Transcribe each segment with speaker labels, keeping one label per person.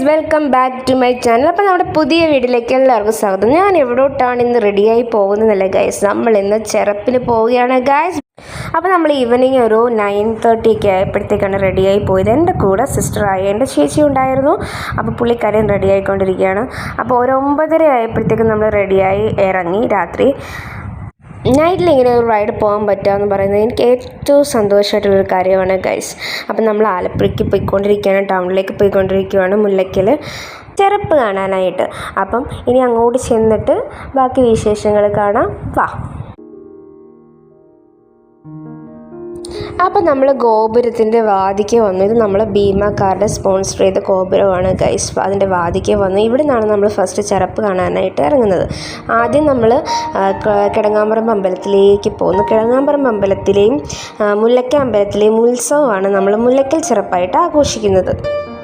Speaker 1: Welcome back to my channel. അപ്പോൾ നമ്മുടെ പുതിയ വീഡിയോയിലേക്ക് എല്ലാവർക്കും സ്വാഗതം. ഞാൻ എവിടോട്ടാണ് ഇന്ന് റെഡിയായി പോകുന്നതല്ലേ ഗൈസ്? നമ്മൾ ഇന്ന് ചെറപ്പിന് പോവുകയാണ് ഗൈസ്. അപ്പോൾ നമ്മൾ ഈവനിങ് ഒരു നയൻ തേർട്ടി ഒക്കെ ആയപ്പോഴത്തേക്കാണ് റെഡിയായി പോയത്. എന്റെ കൂടെ സിസ്റ്ററായി എന്റെ ചേച്ചി ഉണ്ടായിരുന്നു. അപ്പോൾ പുള്ളിക്കാരൻ റെഡി ആയിക്കൊണ്ടിരിക്കുകയാണ് അപ്പോൾ ഒരു ഒമ്പതര ആയപ്പോഴത്തേക്കും നമ്മൾ റെഡിയായി ഇറങ്ങി രാത്രി. നൈറ്റിൽ ഇങ്ങനെ ഒരു റൈഡ് പോകാൻ പറ്റുക എന്ന് പറയുന്നത് എനിക്ക് ഏറ്റവും സന്തോഷമായിട്ടുള്ളൊരു കാര്യമാണ് ഗൈസ് അപ്പം നമ്മൾ ആലപ്പുഴയ്ക്ക് പോയിക്കൊണ്ടിരിക്കുകയാണ് ടൗണിലേക്ക് പോയിക്കൊണ്ടിരിക്കുകയാണ് മുല്ലയ്ക്കൽ ചെറുപ്പ് കാണാനായിട്ട്. അപ്പം ഇനി അങ്ങോട്ട് ചെന്നിട്ട് ബാക്കി വിശേഷങ്ങൾ കാണാം. വാ. അപ്പം നമ്മൾ ഗോപുരത്തിന്റെ വാതിക്ക് വന്നു. ഇത് നമ്മൾ ഭീമക്കാരുടെ സ്പോൺസർ ചെയ്ത ഗോപുരമാണ് ഗൈസ് അതിന്റെ വാതിക്ക് വന്നു. ഇവിടെ നിന്നാണ് നമ്മൾ ഫസ്റ്റ് ചെറുപ്പ് കാണാനായിട്ട് ഇറങ്ങുന്നത്. ആദ്യം നമ്മൾ കിടങ്ങാമ്പറം അമ്പലത്തിലേക്ക് പോകുന്നു കിടങ്ങാമ്പറം അമ്പലത്തിലെയും മുല്ലക്ക അമ്പലത്തിലെയും ഉത്സവമാണ് നമ്മൾ മുല്ലക്കൽ ചെറുപ്പായിട്ട് ആഘോഷിക്കുന്നത്.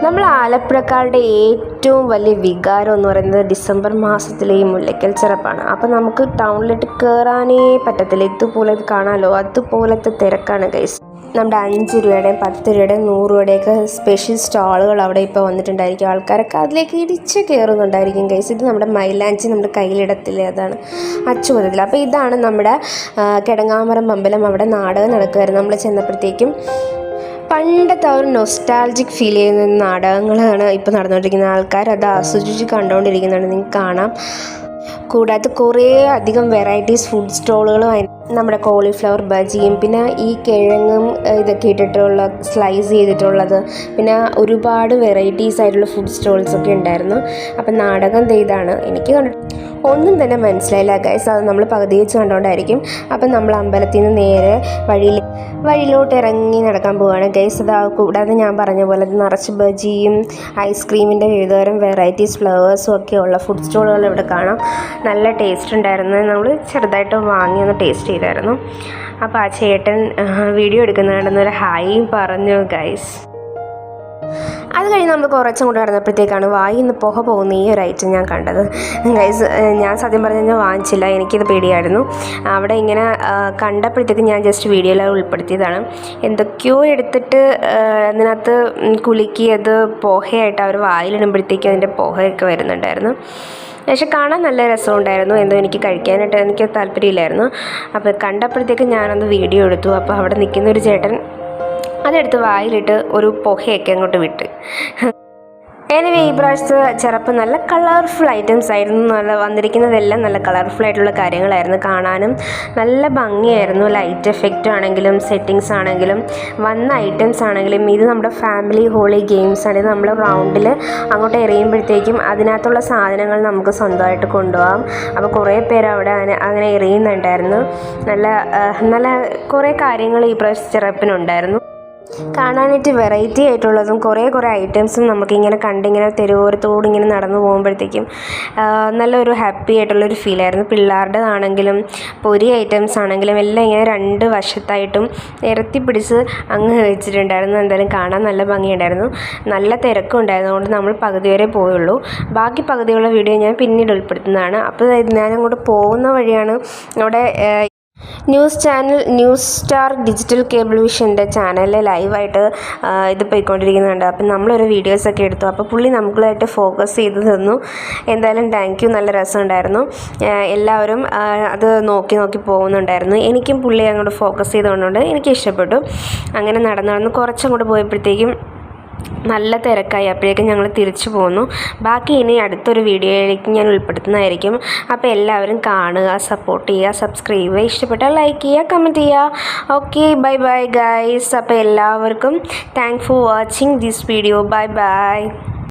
Speaker 1: നമ്മൾ ആലപ്പുഴക്കാരുടെ ഏറ്റവും വലിയ വികാരം എന്ന് പറയുന്നത് ഡിസംബർ മാസത്തിലെ ഈ മുല്ലയ്ക്കൽ ചെറുപ്പാണ് അപ്പോൾ നമുക്ക് ടൗണിലിട്ട് കയറാനേ പറ്റത്തില്ല. ഇതുപോലെ ഇത് കാണാമല്ലോ അതുപോലത്തെ തിരക്കാണ് ഗൈസ് നമ്മുടെ അഞ്ച് രൂപയുടെയും പത്ത് രൂപയുടെയും നൂറ് രൂപയുടെയൊക്കെ സ്പെഷ്യൽ സ്റ്റാളുകൾ അവിടെ ഇപ്പോൾ വന്നിട്ടുണ്ടായിരിക്കും. ആൾക്കാരൊക്കെ അതിലേക്ക് ഇടിച്ച് കയറുന്നുണ്ടായിരിക്കും കേസ് ഇത് നമ്മുടെ മൈലാഞ്ചി നമ്മുടെ കയ്യിലിടത്തില്ലേ? അതാണ് അച്ചുമുതൽ. അപ്പോൾ ഇതാണ് നമ്മുടെ കിടങ്ങാമറം അമ്പലം അവിടെ നാടകം നടക്കുമായിരുന്നു. നമ്മൾ ചെന്നപ്പോഴത്തേക്കും പണ്ടത്തെ ഒരു നൊസ്റ്റാൾജിക് ഫീൽ ചെയ്യുന്ന നാടകങ്ങളാണ് ഇപ്പോൾ നടന്നുകൊണ്ടിരിക്കുന്നത്. ആൾക്കാർ അത് ആസ്വദിച്ച് കണ്ടുകൊണ്ടിരിക്കുന്നുണ്ട് നിങ്ങൾക്ക് കാണാം. കൂടാതെ കുറേ അധികം വെറൈറ്റീസ് ഫുഡ് സ്റ്റോളുകളും നമ്മുടെ കോളിഫ്ലവർ ബജിയും പിന്നെ ഈ കിഴങ്ങും ഇതൊക്കെ ഇട്ടിട്ടുള്ള സ്ലൈസ് ചെയ്തിട്ടുള്ളത്. പിന്നെ ഒരുപാട് വെറൈറ്റീസ് ആയിട്ടുള്ള ഫുഡ് സ്റ്റോൾസ് ഒക്കെ ഉണ്ടായിരുന്നു. അപ്പം നാടകം ചെയ്താണ് എനിക്ക് കണ്ടിട്ട് ഒന്നും തന്നെ മനസ്സിലായില്ല ഗൈസ് അത് നമ്മൾ പകുതി വെച്ച് കണ്ടുകൊണ്ടായിരിക്കും അപ്പം നമ്മൾ അമ്പലത്തിൽ നിന്ന് നേരെ വഴിയിൽ വഴിയിലോട്ട് ഇറങ്ങി നടക്കാൻ പോവുകയാണ് ഗൈസ് അത് കൂടാതെ ഞാൻ പറഞ്ഞ പോലെ നിറച്ച് ബജിയും ഐസ്ക്രീമിന്റെ വിവിധതരം വെറൈറ്റീസ് ഫ്ലവേഴ്സും ഒക്കെ ഉള്ള ഫുഡ് സ്റ്റോളുകൾ ഇവിടെ കാണാം. നല്ല ടേസ്റ്റ് ഉണ്ടായിരുന്നു. നമ്മൾ ചെറുതായിട്ട് വാങ്ങി ഒന്ന് ടേസ്റ്റ് ചെയ്തായിരുന്നു. അപ്പോൾ ആ ചേട്ടൻ വീഡിയോ എടുക്കുന്ന കണ്ടെന്നൊരു ഹായും പറഞ്ഞു ഗൈസ് അത് കഴിഞ്ഞ് നമ്മൾ കുറച്ചും കൂടെ നടന്നപ്പോഴത്തേക്കാണ് വായിൽ നിന്ന് പുക പോകുന്ന ഈ ഒരു ഐറ്റം ഞാൻ കണ്ടത്. ഗൈസ് ഞാൻ സത്യം പറഞ്ഞു കഴിഞ്ഞാൽ വാങ്ങിച്ചില്ല. എനിക്കിത് പേടിയായിരുന്നു. അവിടെ ഇങ്ങനെ കണ്ടപ്പോഴത്തേക്ക് ഞാൻ ജസ്റ്റ് വീഡിയോയിൽ ഉൾപ്പെടുത്തിയതാണ്. എന്തൊക്കെയോ എടുത്തിട്ട് അതിനകത്ത് ഉം കുലുക്കി അത് പുകയായിട്ട് അവർ വായിലിടുമ്പോഴത്തേക്ക് അതിന്റെ പുകയൊക്കെ വരുന്നുണ്ടായിരുന്നു. പക്ഷെ കാണാൻ നല്ല രസമുണ്ടായിരുന്നു. എന്തോ എനിക്ക് കഴിക്കാനായിട്ട് എനിക്ക് താല്പര്യമില്ലായിരുന്നു. അപ്പോൾ കണ്ടപ്പോഴത്തേക്ക് ഞാനൊന്ന് വീഡിയോ എടുത്തു. അപ്പോൾ അവിടെ നിൽക്കുന്ന ഒരു ചേട്ടൻ അതെടുത്ത് വായിലിട്ട് ഒരു പുകയൊക്കെ അങ്ങോട്ട് വിട്ട്. എനിവേ ഈ പ്രാവശ്യത്തെ ചെറുപ്പം നല്ല കളർഫുൾ ഐറ്റംസ് ആയിരുന്നു. നല്ല വന്നിരിക്കുന്നതെല്ലാം നല്ല കളർഫുൾ ആയിട്ടുള്ള കാര്യങ്ങളായിരുന്നു കാണാനും. നല്ല ഭംഗിയായിരുന്നു. ലൈറ്റ് എഫക്റ്റ് ആണെങ്കിലും സെറ്റിങ്സ് ആണെങ്കിലും വന്ന ഐറ്റംസ് ആണെങ്കിലും. ഇത് നമ്മുടെ ഫാമിലി ഹോളി ഗെയിംസ് ആണ്. നമ്മൾ റൗണ്ടിൽ അങ്ങോട്ട് എറിയുമ്പോഴത്തേക്കും അതിനകത്തുള്ള സാധനങ്ങൾ നമുക്ക് സ്വന്തമായിട്ട് കൊണ്ടുപോകാം. അപ്പോൾ കുറേ പേര് അവിടെ അങ്ങനെ അങ്ങനെ എറിയുന്നുണ്ടായിരുന്നു. നല്ല നല്ല കുറേ കാര്യങ്ങൾ ഈ പ്രാവശ്യം ചെറുപ്പിനുണ്ടായിരുന്നു. കാണാനായിട്ട് വെറൈറ്റി ആയിട്ടുള്ളതും കുറേ കുറേ ഐറ്റംസും നമുക്കിങ്ങനെ കണ്ടിങ്ങനെ തെരുവോരത്തോട് ഇങ്ങനെ നടന്നു പോകുമ്പോഴത്തേക്കും നല്ലൊരു ഹാപ്പി ആയിട്ടുള്ളൊരു ഫീലായിരുന്നു പിള്ളേരുടേതാണെങ്കിലും പൊരി ഐറ്റംസ് ആണെങ്കിലും എല്ലാം ഇങ്ങനെ രണ്ട് വശത്തായിട്ടും നിരത്തി പിടിച്ച് അങ്ങ് വെച്ചിട്ടുണ്ടായിരുന്നു. എന്തായാലും കാണാൻ നല്ല ഭംഗിയുണ്ടായിരുന്നു. നല്ല തിരക്കും ഉണ്ടായിരുന്നതുകൊണ്ട് നമ്മൾ പകുതി വരെ പോയുള്ളൂ. ബാക്കി പകുതിയുള്ള വീഡിയോ ഞാൻ പിന്നീട് ഉൾപ്പെടുത്തുന്നതാണ്. അപ്പോൾ ഞാൻ അങ്ങോട്ട് പോകുന്ന വഴിയാണ്. അവിടെ news channel News Star digital cable വിഷന്റെ ചാനലിൽ ലൈവായിട്ട് ഇത് പോയിക്കൊണ്ടിരിക്കുന്നുണ്ട്. അപ്പം നമ്മളൊരു വീഡിയോസൊക്കെ എടുത്തു. അപ്പോൾ പുള്ളി നമുക്കുള്ളതായിട്ട് ഫോക്കസ് ചെയ്ത് തന്നു. എന്തായാലും താങ്ക് യു. നല്ല രസമുണ്ടായിരുന്നു. എല്ലാവരും അത് നോക്കി നോക്കി പോകുന്നുണ്ടായിരുന്നു. എനിക്കും പുള്ളി അങ്ങോട്ട് ഫോക്കസ് ചെയ്തുകൊണ്ടുണ്ട്. എനിക്ക് ഇഷ്ടപ്പെട്ടു. അങ്ങനെ നടന്നു നടന്ന് കുറച്ചങ്ങോട്ട് പോയപ്പോഴത്തേക്കും നല്ല തിരക്കായി. അപ്പോഴേക്കും ഞങ്ങൾ തിരിച്ചു പോന്നു. ബാക്കി ഇനി അടുത്തൊരു വീഡിയോയിലേക്ക് ഞാൻ ഉൾപ്പെടുത്തുന്നതായിരിക്കും. അപ്പോൾ എല്ലാവരും കാണുക സപ്പോർട്ട് ചെയ്യുക സബ്സ്ക്രൈബ് ചെയ്യുക. ഇഷ്ടപ്പെട്ടാൽ ലൈക്ക് ചെയ്യുക കമന്റ് ചെയ്യുക. ഓക്കെ ബൈ ബൈ ഗൈസ് അപ്പോൾ എല്ലാവർക്കും thank for watching this video bye bye